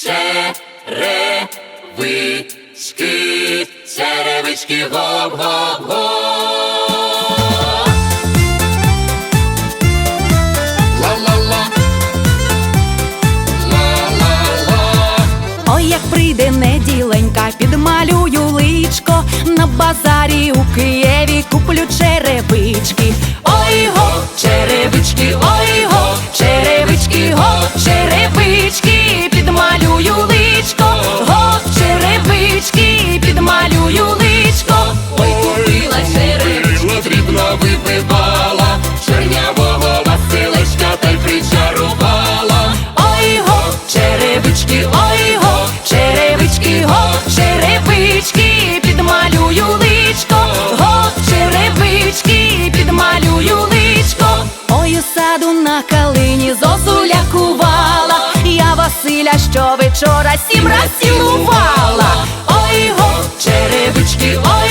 Черевички, черевички, гоп-гоп-гоп. Прийде неділенька, підмалюю личко на базарі у Києві куплю черевички. калині зозуля кувала, я Василя щовечора сім раз цілувала, ой го черевички, ой.